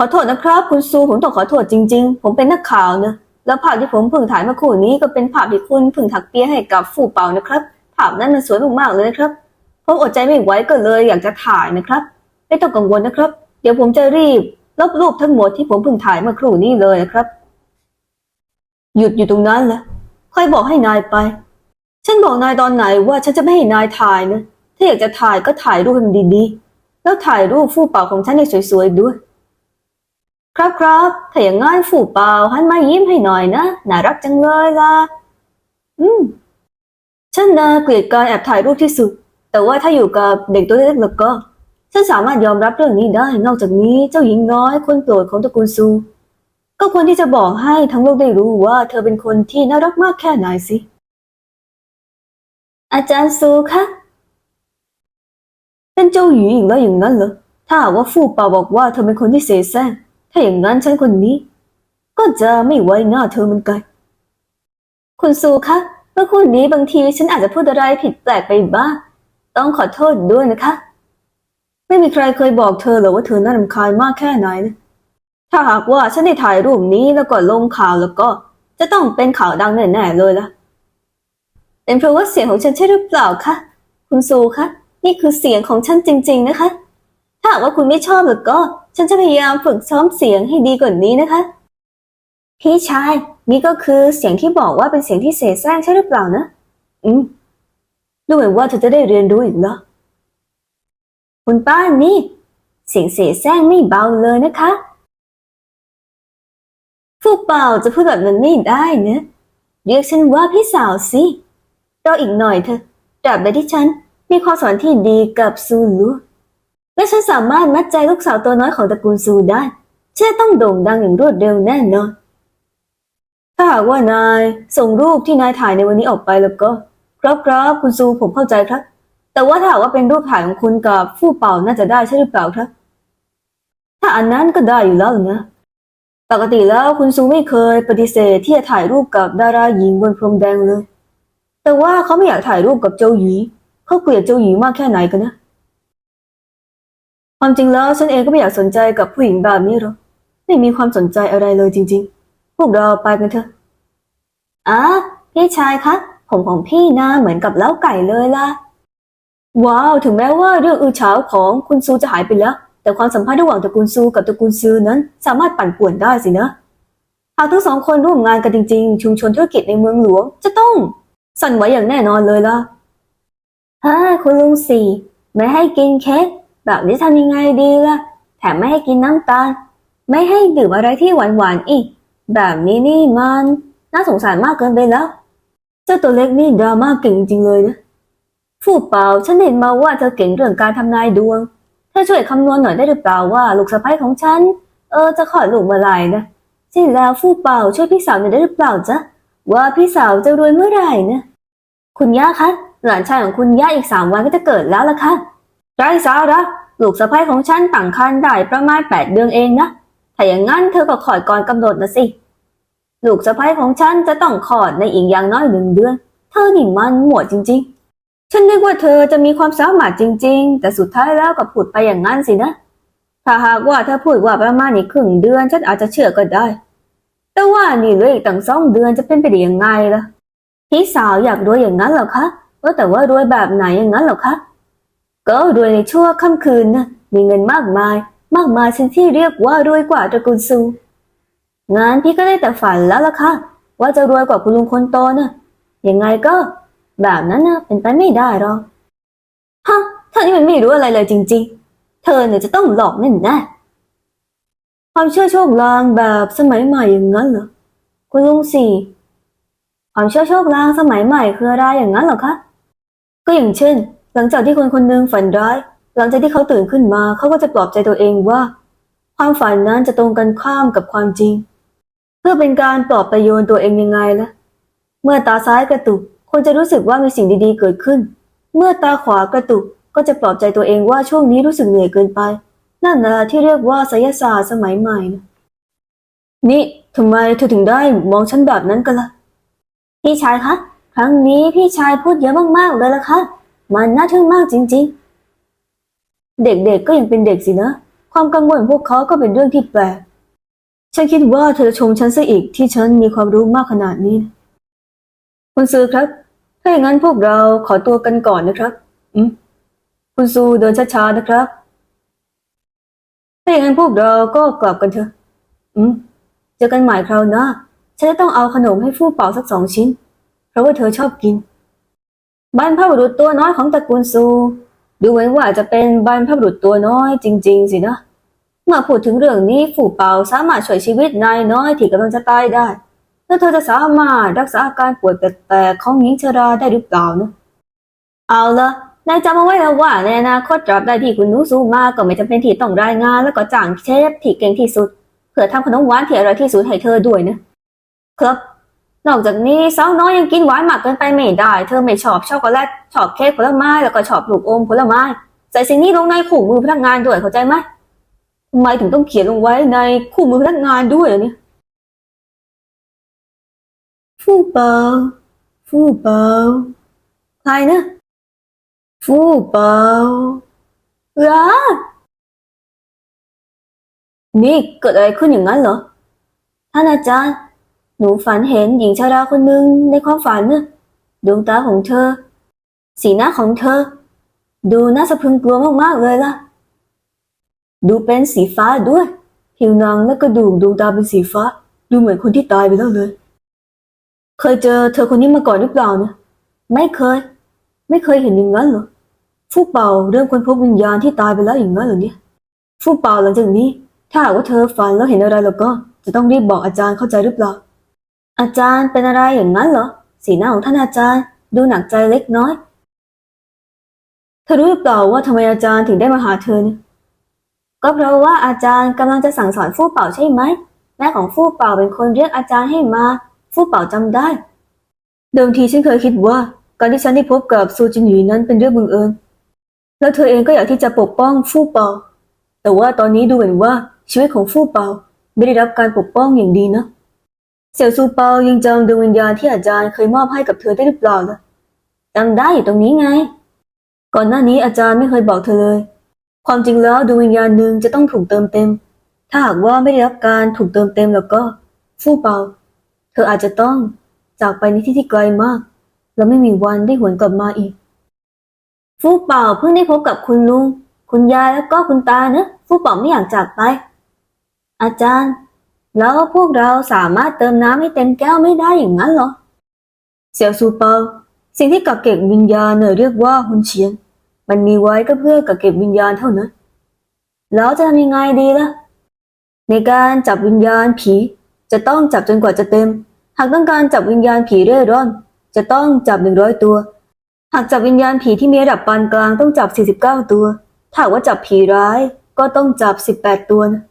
ขอโทษนะครับ คุณซูผมต้องขอโทษจริง ๆ ผมเป็นนักข่าวนะแล้วภาพที่ผมเพิ่งถ่ายเมื่อครู่นี้ก็เป็นภาพที่คุณเพิ่งถักเปียให้กับฟู่เปานะครับ ภาพนั้นมันสวยมากๆเลยนะครับผมอดใจไม่ไหวก็เลยอยากจะถ่ายนะครับ ไม่ต้องกังวลนะครับ เดี๋ยวผมจะรีบลบรูปทั้งหมดที่ผมเพิ่งถ่ายเมื่อครู่นี้เลยนะครับ หยุดอยู่ตรงนั้นแหละใครบอกให้นายไป ฉันบอกนายตอนไหนว่าฉันจะไม่ให้นายถ่ายนะถ้าอยากจะถ่ายก็ถ่ายรูปให้มันดีๆ แล้วถ่ายรูปฟู่เป่าของฉันให้สวยๆด้วย ครับครับถ้าอย่างงั้นฟู่เป่าหันมายิ้มให้หน่อยนะ น่ารักจังเลยล่ะ อืม ฉันนะเกลียดการแอบถ่ายรูปที่สุด แต่ว่าถ้าอยู่กับเด็กตัวเล็กๆแล้วก็ ฉันสามารถยอมรับเรื่องนี้ได้ นอกจากนี้เจ้าหญิงน้อยคนโปรดของตระกูลซู ก็ควรที่จะบอกให้ทั้งโลกได้รู้ว่า เธอเป็นคนที่น่ารักมากแค่ไหนสิ อาจารย์ซูคะ เป็นเจ้าหญิงอีกแล้วอย่างนั้นเหรอ ถ้าหากว่าฟูเปาบอกว่าเธอเป็นคนที่เสแสร้ง ถ้าอย่างนั้นฉันคนนี้ ก็จะไม่ไว้หน้าเธอเหมือนกัน คุณซูคะเมื่อคู่นี้บางทีฉันอาจจะพูดอะไรผิดแปลกไปบ้าง ต้องขอโทษด้วยนะคะ ไม่มีใครเคยบอกเธอหรอกว่าเธอน่ารำคาญมากแค่ไหนนะถ้าหากว่าฉันได้ถ่ายรูปนี้แล้วก็ลงข่าวแล้วก็ จะต้องเป็นข่าวดังแน่ๆเลยล่ะเป็นเพราะว่าเสียงของฉันใช่หรือเปล่าคะคุณซูคะนี่คือเสียงของฉันจริง ๆ นะคะ ถ้าหากว่าคุณไม่ชอบแล้วก็ ฉันจะพยายามฝึกซ้อมเสียงให้ดีกว่านี้นะคะ พี่ชาย นี่ก็คือเสียงที่บอกว่าเป็นเสียงที่เสแสร้งใช่หรือเปล่านะ อืม ดูเหมือนว่าเธอจะได้เรียนรู้อีกแล้วคุณป้านี่ เสียงเสแสร้งไม่เบาเลยนะคะฟูเป่าจะพูดแบบนั้นไม่ได้นะ เรียกฉันว่าพี่สาวสิรออีกหน่อยเถอะตราบใดที่ฉันมีความสัมพันธ์ที่ดีกับซูลู และฉันสามารถมัดใจลูกสาวตัวน้อยของตระกูลซูได้ฉันต้องโด่งดังอย่างรวดเร็วแน่นอนถ้าหากว่านายส่งรูปที่นายถ่ายในวันนี้ออกไปแล้วก็ ครับครับคุณซูผมเข้าใจครับ แต่ว่าถ้าหากว่าเป็นรูปถ่ายของคุณกับฟู่เป่าน่าจะได้ใช่หรือเปล่าครับ ถ้าอันนั้นก็ได้อยู่แล้วนะปกติแล้วคุณซูไม่เคยปฏิเสธที่จะถ่ายรูปกับดาราหญิงบนพรมแดงเลย แต่ว่าเขาไม่อยากถ่ายรูปกับเจ้าหญิงเขาเกลียดเจ้าหญิงมากแค่ไหนกันนะ ความจริงแล้วฉันเองก็ไม่อยากสนใจกับผู้หญิงแบบนี้หรอกไม่มีความสนใจอะไรเลยจริง ๆ พวกเราไปกันเถอะอะพี่ชายคะผมของพี่นะเหมือนกับเล้าไก่เลยล่ะ ว้าว ถึงแม้ว่าเรื่องอือเฉาของคุณซูจะหายไปแล้ว แต่ความสัมพันธ์ระหว่างตระกูลซูกับตระกูลซือนั้น สามารถปั่นป่วนได้สินะ หากทั้งสองคนร่วมงานกันจริง ๆ ชุมชนธุรกิจในเมืองหลวง จะต้อง สั่นไหวอย่างแน่นอนเลยล่ะฮ่าคุณลุงสี่ไม่ให้กินเค้ก แบบนี้ทำยังไงดีล่ะ แถมไม่ให้กินน้ำตาล ไม่ให้ดื่มอะไรที่หวานๆอีก แบบนี้นี่มันน่าสงสารมากเกินไปแล้ว เจ้าตัวเล็กนี่ดราม่าเก่งจริงเลยนะฟูเปล่าฉันเห็นมาว่าเธอเก่งเรื่องการทำนายดวง เธอช่วยคำนวณหน่อยได้หรือเปล่าว่าลูกสะใภ้ของฉัน เออจะขอดลูกเมื่อไหร่นะใช่แล้วฟูเปล่าช่วยพี่สาวหน่อยได้หรือเปล่าจ๊ะว่าพี่สาวจะรวยเมื่อไหร่นะ คุณย่าคะหลานชายของคุณย่าอีกสามวันก็จะเกิดแล้วล่ะค่ะ ไรสาระลูกสะใภ้ของฉันตั้งครรภ์ได้ประมาณแปดเดือนเองนะ ถ้าอย่างงั้นเธอก็ขอดก่อนกำหนดนะสิ ลูกสะใภ้ของฉันจะต้องขอดในอีกอย่างน้อยหนึ่งเดือน เธอนี่มันหมวดจริง ๆ ฉันนึกว่าเธอจะมีความสามารถจริง ๆ แต่สุดท้ายแล้วก็พูดไปอย่างนั้นสินะ ถ้าหากว่าเธอพูดว่าประมาณอีกครึ่งเดือนฉันอาจจะเชื่อก็ได้ แต่ว่านี่เหลยอีกตั้งสองเดือนจะเป็นไปได้ยังไงล่ะ พี่สาวอยากรวยอย่างนั้นเหรอคะว่าแต่ว่ารวยแบบไหนอย่างนั้นเหรอคะ ก็รวยในชั่วค่ำคืนนะมีเงินมากมาย มากมายชนที่เรียกว่ารวยกว่าตระกูลซูงานพี่ก็ได้แต่ฝันแล้วล่ะค่ะ ว่าจะรวยกว่าคุณลุงคนโตนะยังไงก็ แบบนั้นนะเป็นไปไม่ได้หรอกฮะเธอนี่มันไม่รู้อะไรเลยจริง ๆ เธอเนี่ยจะต้องหลอกแน่แน่ความเชื่อโชคลางแบบสมัยใหม่อย่างนั้นเหรอคุณลุงสี่ความเชื่อโชคลางสมัยใหม่คืออะไรอย่างนั้นเหรอคะก็อย่างเช่น หลังจากที่คนคนหนึ่งฝันร้าย หลังจากที่เขาตื่นขึ้นมา เขาก็จะปลอบใจตัวเองว่า ความฝันนั้นจะตรงกันข้ามกับความจริง เพื่อเป็นการปลอบประโยนตัวเองยังไงล่ะ เมื่อตาซ้ายกระตุก คนจะรู้สึกว่ามีสิ่งดีๆเกิดขึ้น เมื่อตาขวากระตุกก็จะปลอบใจตัวเองว่าช่วงนี้รู้สึกเหนื่อยเกินไป นั่นนะที่เรียกว่าไสยศาสตร์สมัยใหม่นะนี่ทำไมเธอถึงได้มองฉันแบบนั้นกันล่ะพี่ชายคะ ครั้งนี้พี่ชายพูดเยอะมากๆเลยละค่ะ มันน่าทึ่งมากจริง ๆ เด็กๆก็ยังเป็นเด็กสินะ ความกังวลของพวกเขาก็เป็นเรื่องที่แปลก ฉันคิดว่าเธอจะชมฉันซะอีกที่ฉันมีความรู้มากขนาดนี้ คุณซือครับ ถ้าอย่างนั้นพวกเราขอตัวกันก่อนนะครับ อืมคุณซูเดินช้าๆนะครับ ถ้าอย่างนั้นพวกเราก็กลับกันเถอะ อืมเจอกันใหม่คราวหน้า ฉันจะต้องเอาขนมให้ฟู่เป่าสักสองชิ้น เพราะว่าเธอชอบกิน บรรพบุรุษตัวน้อยของตระกูลซู ดูเหมือนว่าจะเป็นบรรพบุรุษตัวน้อยจริง ๆ สินะ เมื่อพูดถึงเรื่องนี้ฝูเปาสามารถช่วยชีวิตนายน้อยที่กำลังจะตายได้ แล้วเธอจะสามารถรักษาอาการป่วยแปลกๆของหญิงชราได้หรือเปล่านะ เอาละนายจำเอาไว้แล้วว่าในอนาคตตราบใดที่คุณนูสู้มาก็ไม่จำเป็นที่ต้องรายงานแล้วก็จ้างเชฟที่เก่งที่สุดเพื่อทำขนมหวานที่อร่อยที่สุดให้เธอด้วยนะครับ นอกจากนี้สาวน้อยยังกินหวานมากเกินไปไม่ได้ เธอไม่ชอบช็อกโกแลตชอบเค้กผลไม้แล้วก็ชอบลูกอมผลไม้ใส่สิ่งนี้ลงในคู่มือพนักงานด้วยเข้าใจไหมทำไมถึงต้องเขียนลงไว้ในคู่มือพนักงานด้วยล่ะเนี่ยฟู่เปาฟู่เปาใครนะฟู่เปาอ้านี่เกิดอะไรขึ้นอย่างนั้นเหรอท่านอาจารย์ หนูฝันเห็นหญิงชราคนหนึ่งในความฝันน่ะดวงตาของเธอ สีหน้าของเธอ ดูน่าสะพรึงกลัวมากๆเลยล่ะ ดูเป็นสีฟ้าด้วย ผิวนังและกระดูกดวงตาเป็นสีฟ้า ดูเหมือนคนที่ตายไปแล้วเลย เคยเจอเธอคนนี้มาก่อนหรือเปล่านะไม่เคย ไม่เคยเห็นอย่างนั้นหรอฟู่เป่าเริ่มค้นพบวิญญาณที่ตายไปแล้วอย่างนั้นหรอเนี่ยฟู่เป่าหลังจากนี้ ถ้าหากว่าเธอฝันแล้วเห็นอะไรแล้วก็ จะต้องรีบบอกอาจารย์เข้าใจหรือเปล่า อาจารย์เป็นอะไรอย่างนั้นเหรอ สีหน้าของท่านอาจารย์ ดูหนักใจเล็กน้อยเธอรู้หรือเปล่าว่าทำไมอาจารย์ถึงได้มาหาเธอเนี่ยก็เพราะว่าอาจารย์กำลังจะสั่งสอนฟู่เป่าใช่ไหมแม่ของฟู่เป่าเป็นคนเรียกอาจารย์ให้มา ฟู่เป่าจำได้ เดิมทีฉันเคยคิดว่า การที่ฉันได้พบกับซูจินหยีนั้นเป็นเรื่องบังเอิญ แล้วเธอเองก็อยากที่จะปกป้องฟู่เป่า แต่ว่าตอนนี้ดูเหมือนว่าชีวิตของฟู่เป่าไม่ได้รับการปกป้องอย่างดีนะ เสี่ยวซูเปายังจำดวงวิญญาณที่อาจารย์เคยมอบให้กับเธอได้หรือเปล่าล่ะจำได้อยู่ตรงนี้ไง ก่อนหน้านี้อาจารย์ไม่เคยบอกเธอเลย ความจริงแล้วดวงวิญญาณหนึ่งจะต้องถูกเติมเต็ม ถ้าหากว่าไม่ได้รับการถูกเติมเต็มแล้วก็ฟู่เปา เธออาจจะต้องจากไปในที่ที่ไกลมาก และไม่มีวันได้หวนกลับมาอีก ฟู่เปาเพิ่งได้พบกับคุณลุงคุณยายแล้วก็คุณตานะฟู่เปาไม่อยากจากไป อาจารย์ แล้วพวกเราสามารถเติมน้ำให้เต็มแก้วไม่ได้อย่างนั้นเหรอ เสี่ยวซูเปาสิ่งที่กักเก็บวิญญาณเนี่ยเรียกว่าหุนเฉียน มันมีไว้ก็เพื่อกักเก็บวิญญาณเท่านั้น แล้วจะทำยังไงดีล่ะ ในการจับวิญญาณผี จะต้องจับจนกว่าจะเต็ม หากต้องการจับวิญญาณผีเร่ร่อน จะต้องจับหนึ่งร้อยตัว หากจับวิญญาณผีที่มีระดับปานกลางต้องจับสี่สิบเก้าตัว ถ้าว่าจับผีร้ายก็ต้องจับสิบแปดตัวนะ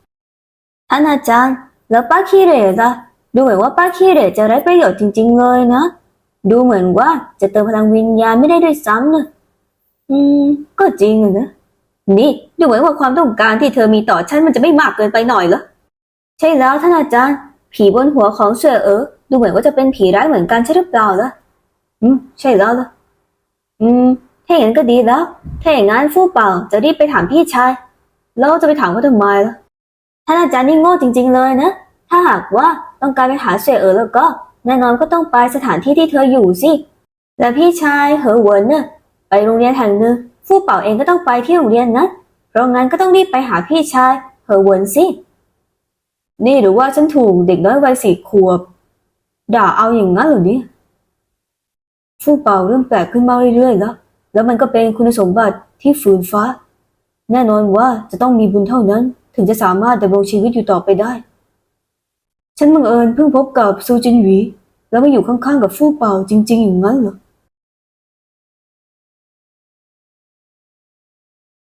ท่านอาจารย์ แล้วป้าขี้เหร่ล่ะดูเหมือนว่าป้าขี้เหร่จะไร้ประโยชน์จริง ๆ เลยนะ ดูเหมือนว่าจะเติมพลังวิญญาณไม่ได้ด้วยซ้ำนะอืม ก็จริงอะนะ นี่ ดูเหมือนว่าความต้องการที่เธอมีต่อฉันมันจะไม่มากเกินไปหน่อยเหรอ ใช่แล้วท่านอาจารย์ ผีบนหัวของเสือเอ๋อดูเหมือนว่าจะเป็นผีร้ายเหมือนกันใช่หรือเปล่าล่ะ อืม ใช่แล้วล่ะ อืม ถ้าอย่างนั้นก็ดีแล้ว ถ้าอย่างนั้นฟู่เป่าจะรีบไปถามพี่ชาย แล้วจะไปถามเขาทำไมล่ะ ท่านอาจารย์นี่โง่จริง ๆ เลยนะ ถ้าหากว่าต้องการไปหาเสี่ยเอ๋อแล้วก็ แน่นอนก็ต้องไปสถานที่ที่เธออยู่สิ และพี่ชายเหอเหวินเนี่ยไปโรงเรียนแห่งหนึ่งฟู่เป่าเองก็ต้องไปที่โรงเรียนนั้นเพราะงั้นก็ต้องรีบไปหาพี่ชายเหอเหวินสิ นี่หรือว่าฉันถูกเด็กน้อยวัยสี่ขวบด่าเอาอย่างนั้นเหรอเนี่ยฟู่เป่าเริ่มแปลกขึ้นมาเรื่อยๆแล้ว แล้วมันก็เป็นคุณสมบัติที่ฝืนฟ้า แน่นอนว่าจะต้องมีบุญเท่านั้น ถึงจะสามารถดำรงชีวิตอยู่ต่อไปได้ ฉันบังเอิญเพิ่งพบกับซูจินหวี แล้วมาอยู่ข้างๆกับฟู่เป่าจริง ๆ อย่างนั้นเหรอ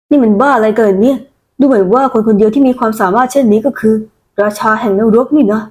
นี่มันบ้าอะไรเกินเนี่ย ดูเหมือนว่าคนคนเดียวที่มีความสามารถเช่นนี้ก็คือ ราชาแห่งนรกนี่นะ